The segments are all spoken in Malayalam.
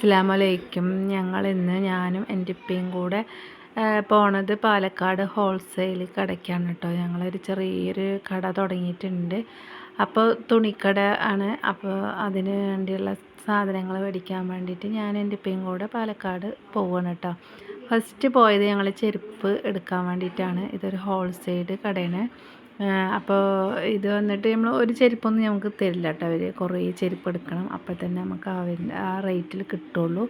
അസ്സാമലൈക്കും ഞങ്ങൾ ഇന്ന് ഞാനും എന്റെ ഉപ്പയും കൂടെ പോണത് പാലക്കാട് ഹോൾസെയിൽ കടയ്ക്കാണ് കേട്ടോ. ഞങ്ങളൊരു ചെറിയൊരു കട തുടങ്ങിയിട്ടുണ്ട്. അപ്പോൾ തുണിക്കട ആണ്. അപ്പോൾ അതിന് വേണ്ടിയുള്ള സാധനങ്ങൾ മേടിക്കാൻ വേണ്ടിയിട്ട് ഞാൻ എന്റെ ഉപ്പയും കൂടെ പാലക്കാട് പോവാണ് കേട്ടോ. ഫസ്റ്റ് പോയത് ഞങ്ങൾ ചെരുപ്പ് എടുക്കാൻ വേണ്ടിയിട്ടാണ്. ഇതൊരു ഹോൾസെയിൽ കടയാണ്. അപ്പോൾ ഇത് വന്നിട്ട് നമ്മൾ ഒരു ചെരുപ്പൊന്നും നമുക്ക് തരില്ല കേട്ടോ അവർ കുറേ ചെരുപ്പ് എടുക്കണം. അപ്പോൾ തന്നെ നമുക്ക് അവന്റെ ആ റേറ്റിൽ കിട്ടുള്ളൂ.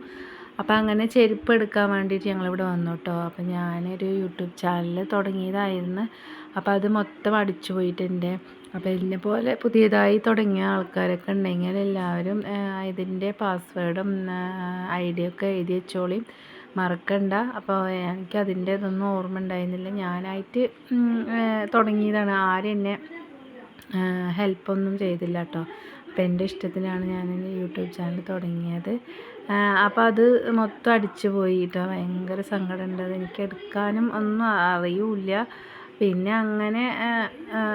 അപ്പോൾ അങ്ങനെ ചെരുപ്പ് എടുക്കാൻ വേണ്ടിയിട്ട് ഞങ്ങളിവിടെ വന്നു കേട്ടോ. അപ്പോൾ ഞാനൊരു യൂട്യൂബ് ചാനൽ തുടങ്ങിയതായിരുന്നു. അപ്പോൾ അത് മൊത്തം അടിച്ചു പോയിട്ടുണ്ട് അപ്പോൾ ഇതിനെ പോലെ പുതിയതായി തുടങ്ങിയ ആൾക്കാരൊക്കെ ഉണ്ടെങ്കിൽ എല്ലാവരും ഇതിന്റെ പാസ്വേഡും ഐ ഡിയൊക്കെ എഴുതി വെച്ചോളിയും മറക്കണ്ട. അപ്പോൾ എനിക്ക് അതിന്റെ ഇതൊന്നും ഓർമ്മ ഉണ്ടായിരുന്നില്ല ഞാനായിട്ട് തുടങ്ങിയതാണ്. ആരും എന്നെ ഹെൽപ്പൊന്നും ചെയ്തില്ല കേട്ടോ. അപ്പോൾ എന്റെ ഇഷ്ടത്തിനാണ് ഞാൻ എന്റെ യൂട്യൂബ് ചാനൽ തുടങ്ങിയത്. അപ്പോൾ അത് മൊത്തം അടിച്ചു പോയി കേട്ടോ. ഭയങ്കര സങ്കടമുണ്ട്. അത് എനിക്ക് എടുക്കാനും ഒന്നും അറിയൂല പിന്നെ അങ്ങനെ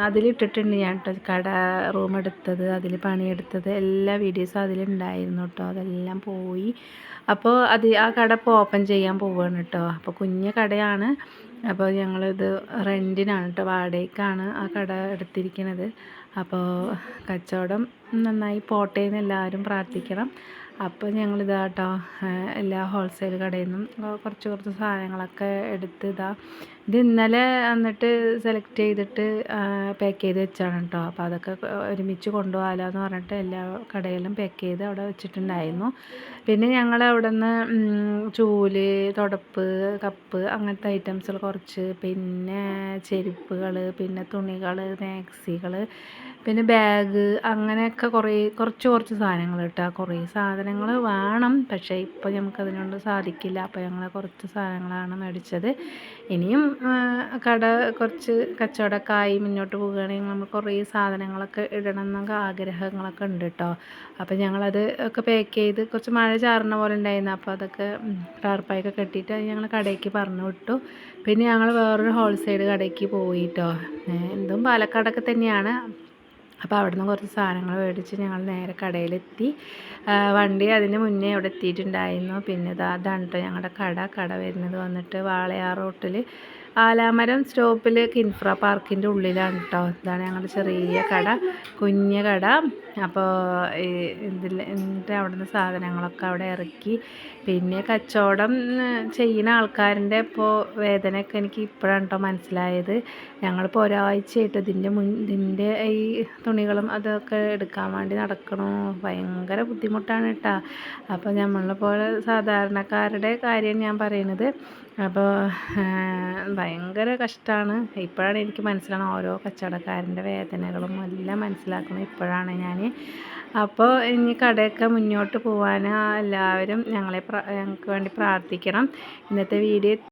അതിലിട്ടിട്ടുണ്ട് ഞാൻ കേട്ടോ കട റൂം എടുത്തത് അതിൽ പണിയെടുത്തത് എല്ലാ വീഡിയോസും അതിലുണ്ടായിരുന്നു കേട്ടോ അതെല്ലാം പോയി. അപ്പോൾ അത് ആ കട ഇപ്പോൾ ഓപ്പൺ ചെയ്യാൻ പോവുകയാണ് കേട്ടോ അപ്പോൾ കുഞ്ഞ കടയാണ്. അപ്പോൾ ഞങ്ങളിത് റെന്റിനാണ് കേട്ടോ വാടകയ്ക്കാണ് ആ കട എടുത്തിരിക്കുന്നത് അപ്പോൾ കച്ചവടം നന്നായി പോട്ടെ എന്ന് എല്ലാവരും പ്രാർത്ഥിക്കണം. അപ്പോൾ ഞങ്ങളിതാ കേട്ടോ എല്ലാ ഹോൾസെയിൽ കടയിൽ നിന്നും കുറച്ച് കുറച്ച് സാധനങ്ങളൊക്കെ എടുത്ത് ഇതാ ഇത് ഇന്നലെ എന്നിട്ട് സെലക്ട് ചെയ്തിട്ട് പാക്ക് ചെയ്ത് വെച്ചാണ് കേട്ടോ അപ്പോൾ അതൊക്കെ ഒരുമിച്ച് കൊണ്ടുപോകാമല്ലോ എന്ന് പറഞ്ഞിട്ട് എല്ലാ കടയിലും പാക്ക് ചെയ്ത് അവിടെ വെച്ചിട്ടുണ്ടായിരുന്നു. പിന്നെ ഞങ്ങൾ അവിടെ നിന്ന് ചൂൽ തുടപ്പ് കപ്പ് അങ്ങനത്തെ ഐറ്റംസുകൾ കുറച്ച്. പിന്നെ ചെരുപ്പുകൾ പിന്നെ തുണികൾ മാക്സികൾ പിന്നെ ബാഗ് അങ്ങനെയൊക്കെ കുറേ കുറച്ച് കുറച്ച് സാധനങ്ങൾ കേട്ടോ കുറേ സാധനങ്ങൾ വേണം പക്ഷേ ഇപ്പോൾ നമുക്കതിനോട് സാധിക്കില്ല. അപ്പോൾ ഞങ്ങൾ കുറച്ച് സാധനങ്ങളാണ് മേടിച്ചത്. ഇനിയും കട കുറച്ച് കച്ചവടമൊക്കെ ആയി മുന്നോട്ട് പോവുകയാണെങ്കിൽ നമ്മൾ കുറേ സാധനങ്ങളൊക്കെ ഇടണം എന്നൊക്കെ ആഗ്രഹങ്ങളൊക്കെ ഉണ്ട് കേട്ടോ അപ്പോൾ ഞങ്ങളത് ഒക്കെ പാക്ക് ചെയ്ത് കുറച്ച് മഴ ചാറുന്ന പോലെ ഉണ്ടായിരുന്നു. അപ്പോൾ അതൊക്കെ ടാർപ്പായൊക്കെ കെട്ടിയിട്ട് അത് ഞങ്ങൾ കടയ്ക്ക് പറഞ്ഞു വിട്ടു. പിന്നെ ഞങ്ങൾ വേറൊരു ഹോൾസെയിൽ കടയ്ക്ക് പോയി കേട്ടോ എന്തും പാലക്കാടൊക്കെ തന്നെയാണ്. അപ്പോൾ അവിടുന്ന് കുറച്ച് സാധനങ്ങൾ മേടിച്ച് ഞങ്ങൾ നേരെ കടയിലെത്തി. വണ്ടി അതിന് മുന്നേ അവിടെ എത്തിയിട്ടുണ്ടായിരുന്നു. പിന്നെ ഇതാ അതാണ് കേട്ടോ ഞങ്ങളുടെ കട. കട വരുന്നത് വന്നിട്ട് വാളയാർ റോട്ടിൽ ആലാമരം സ്റ്റോപ്പിൽ കിൻഫ്ര പാർക്കിന്റെ ഉള്ളിലാണ് കേട്ടോ ഇതാണ് ഞങ്ങളുടെ ചെറിയ കട കുഞ്ഞ കട. അപ്പോൾ ഇതിൽ എന്നിട്ട് അവിടുന്ന് സാധനങ്ങളൊക്കെ അവിടെ ഇറക്കി. പിന്നെ കച്ചവടം ചെയ്യുന്ന ആൾക്കാരിന്റെ ഇപ്പോൾ വേദനയൊക്കെ എനിക്ക് ഇപ്പോഴാണ് കേട്ടോ മനസ്സിലായത്. ഞങ്ങളിപ്പോൾ ഒരാഴ്ചയായിട്ട് ഇതിന്റെ മുൻ ഇതിന്റെ ഈ തുണികളും അതൊക്കെ എടുക്കാൻ വേണ്ടി നടക്കണു. ഭയങ്കര ബുദ്ധിമുട്ടാണ് കേട്ടോ അപ്പോൾ നമ്മളെ പോലെ സാധാരണക്കാരുടെ കാര്യം ഞാൻ പറയുന്നത് അപ്പോൾ ഭയങ്കര കഷ്ടമാണ് ഇപ്പോഴാണ് എനിക്ക് മനസ്സിലാണ് ഓരോ കച്ചവടക്കാരന്റെ വേദനകളും എല്ലാം മനസ്സിലാക്കുന്നത് ഇപ്പോഴാണ് ഞാൻ അപ്പോൾ ഇനി കടയൊക്കെ മുന്നോട്ട് പോകാൻ എല്ലാവരും ഞങ്ങളെ ഞങ്ങൾക്ക് വേണ്ടി പ്രാർത്ഥിക്കണം. ഇന്നത്തെ വീഡിയോ